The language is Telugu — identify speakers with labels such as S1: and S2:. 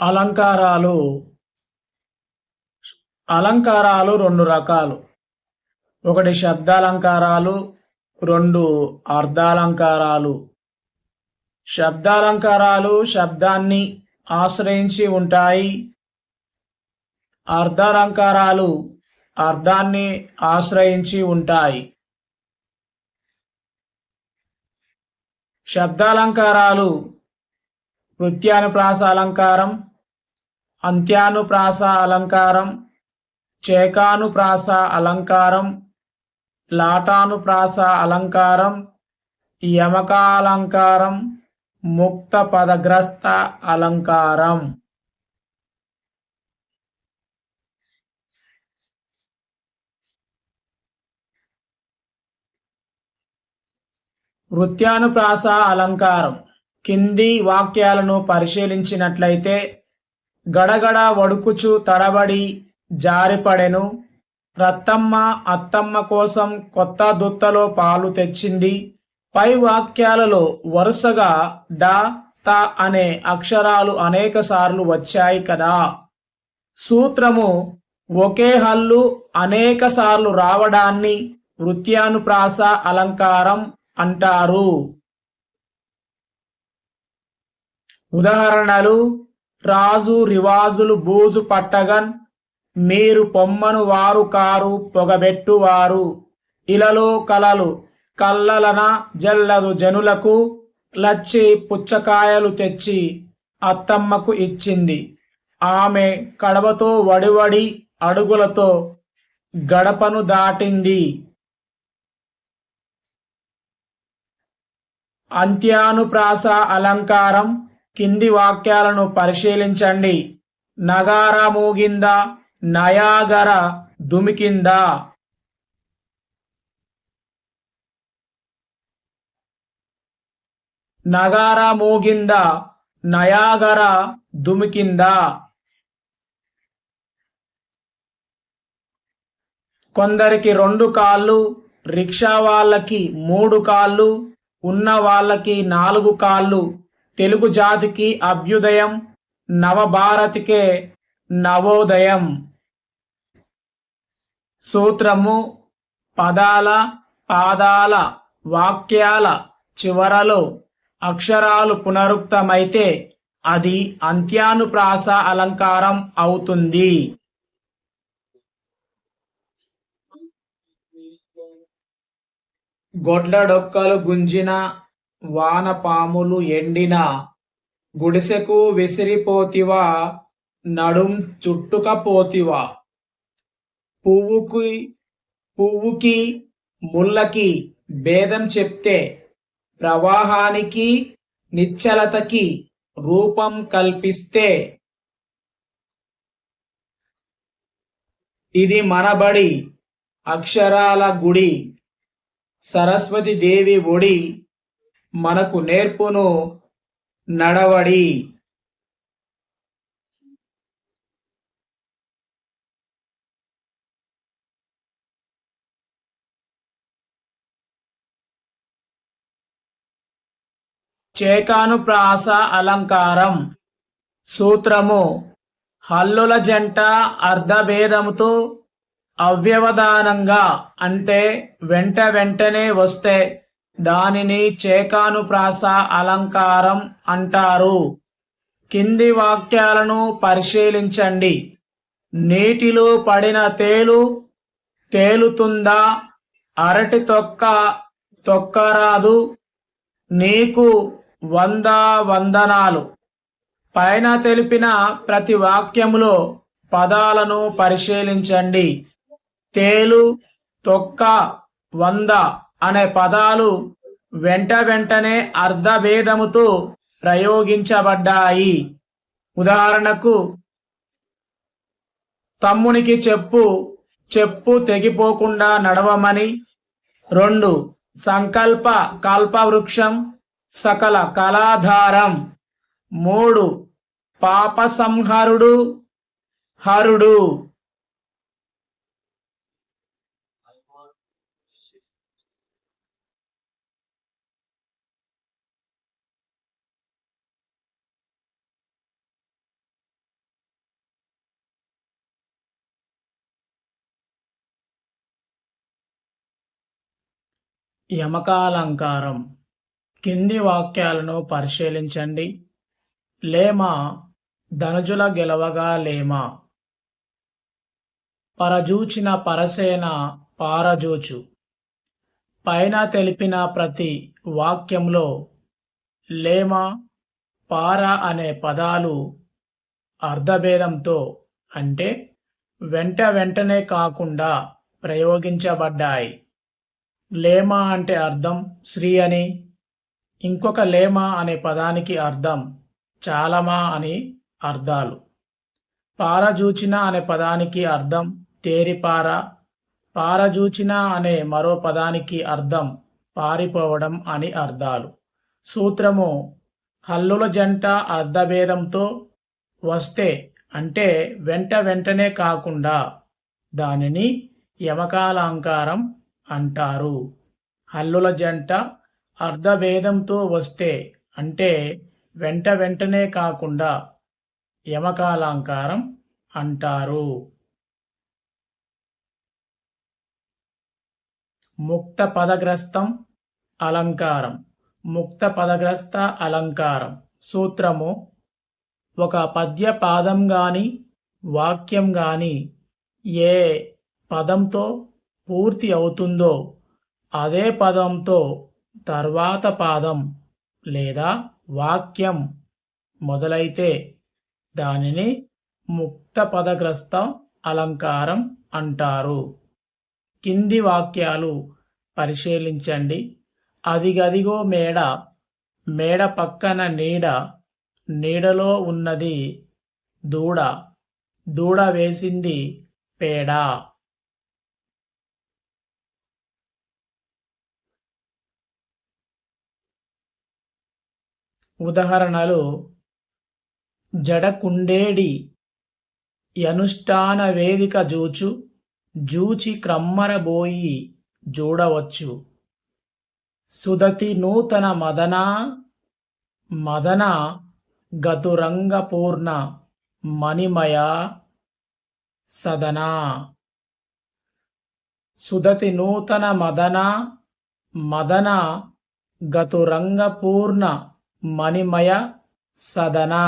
S1: అలంకారాలు. అలంకారాలు రెండు రకాలు. ఒకటి శబ్దాలంకారాలు రెండు అర్ధాలంకారాలు. శబ్దాలంకారాలు శబ్దాన్ని ఆశ్రయించి ఉంటాయి. అర్ధాలంకారాలు అర్థాన్ని ఆశ్రయించి ఉంటాయి. శబ్దాలంకారాలు నృత్యానుప్రాస అలంకారం అంత్యానుప్రాస అలంకారం చేకానుప్రాస అలంకారం లాటానుప్రాస అలంకారం యమకాలంకారం ముక్త పదగ్రస్త అలంకారం వృత్యానుప్రాస అలంకారం కింది వాక్యాలను పరిశీలించినట్లయితే గడగడ వడుకుచు తడబడి జారిపడెను రత్తమ్మ అత్తమ్మ కోసం కొత్త దుత్తలో పాలు తెచ్చింది పై వాక్యాలలో వరుసగా డా త అనే అక్షరాలు అనేక సార్లు వచ్చాయి కదా. సూత్రము ఒకే హల్లు అనేక సార్లు రావడాన్ని వృత్యానుప్రాస అలంకారం అంటారు. ఉదాహరణలు రాజు రివాజులు బూజు పట్టగన్ మీరు పొమ్మను వారు కారు పొగబెట్టువారు. ఇలలో కలలు కల్లలన జల్లదు జనులకు లచ్చి పుచ్చకాయలు తెచ్చి అత్తమ్మకు ఇచ్చింది. ఆమె కడవతో వడివడి అడుగులతో గడపను దాటింది. అంత్యానుప్రాస అలంకారం కింది వాక్యాలను పరిశీలించండి. నగార మూగింద నయాగర దుమికింద. నగార మూగింద నయాగర దుమికింద. కొందరికి రెండు కాళ్ళు రిక్షా వాళ్ళకి మూడు కాళ్ళు ఉన్న వాళ్ళకి నాలుగు కాళ్ళు. తెలుగు జాతికి అభ్యుదయం నవభారతికే నవోదయం. సూత్రము పదాల పాదాల వాక్యాల చివరలో అక్షరాలు పునరుక్తమైతే అది అంత్యానుప్రాస అలంకారం అవుతుంది. గొడ్ల డొక్కలు గుంజిన వానపాములు ఎండిన గుడిసెకు విసిరిపోతివా నడుం చుట్టుకపోతివా? పువ్వుకి పువ్వుకి ముళ్ళకి భేదం చెప్తే ప్రవాహానికి నిశ్చలతకి రూపం కల్పిస్తే ఇది మనబడి అక్షరాల గుడి సరస్వతి దేవి ఒడి మనకు నేర్పును. నడవడి. చేకానుప్రాస అలంకారం. సూత్రము. హల్లుల జంట అర్ధభేదముతో అవ్యవధానంగా అంటే వెంట వెంటనే వస్తే దానిని చేకానుప్రాస అలంకారం అంటారు. కింది వాక్యాలను పరిశీలించండి. నీటిలో పడిన తేలు తేలుతుందా? అరటి తొక్క తొక్కరాదు. నీకు వంద వందనాలు. పైన తెలిపిన ప్రతి వాక్యములో పదాలను పరిశీలించండి. తేలు తొక్క వంద. అనే పదాలు వెంట వెంటనే అర్ధభేదముతో ప్రయోగించబడ్డాయి. ఉదాహరణకు తమ్మునికి చెప్పు చెప్పు తెగిపోకుండా నడవమని. రెండు సంకల్ప కల్పవృక్షం సకల కళాధారం. మూడు పాప సంహరుడు హరుడు. యమకాలంకారం. కింది వాక్యాలను పరిశీలించండి. లేమా ధనుజుల గెలవగా లేమా? పరజూచిన పరసేన పారజూచు. పైన తెలిపిన ప్రతి వాక్యంలో లేమా పార అనే పదాలు అర్ధభేదంతో అంటే వెంట వెంటనే కాకుండా ప్రయోగించబడ్డాయి. లేమ అంటే అర్థం శ్రీ అని. ఇంకొక లేమ అనే పదానికి అర్థం చాలమా అని అర్థాలు. పారజూచిన అనే పదానికి అర్థం తేరిపార. పారజూచిన అనే మరో పదానికి అర్థం పారిపోవడం అని అర్థాలు. సూత్రము హల్లుల జంట అర్ధభేదంతో వస్తే అంటే వెంట వెంటనే కాకుండా దానిని యమకాలంకారం అంటారు. హల్లుల జంట అర్ధభేదంతో వస్తే అంటే వెంట వెంటనే కాకుండా యమకాలంకారం అంటారు. ముక్త పదగ్రస్తం అలంకారం. ముక్త పదగ్రస్త అలంకారం. సూత్రము ఒక పద్య పాదం గాని వాక్యం గాని ఏ పదంతో పూర్తి అవుతుందో అదే పదంతో తర్వాత పాదం లేదా వాక్యం మొదలైతే దానిని ముక్త పదగ్రస్త అలంకారం అంటారు. కింది వాక్యాలు పరిశీలించండి. అదిగదిగో మేడ మేడ పక్కన నీడ నీడలో ఉన్నది దూడ దూడ వేసింది పేడ. ఉదాహరణలు జడకుండేడి అనుష్ఠాన వేదిక జూచు జూచి క్రమ్మరబోయి చూడవచ్చు సుదతి నూతన మదన మదన గతురంగపూర్ణ మణిమయ సదనా. సుదతి నూతన మదన మదన గతురంగపూర్ణ మణిమయ సదనా.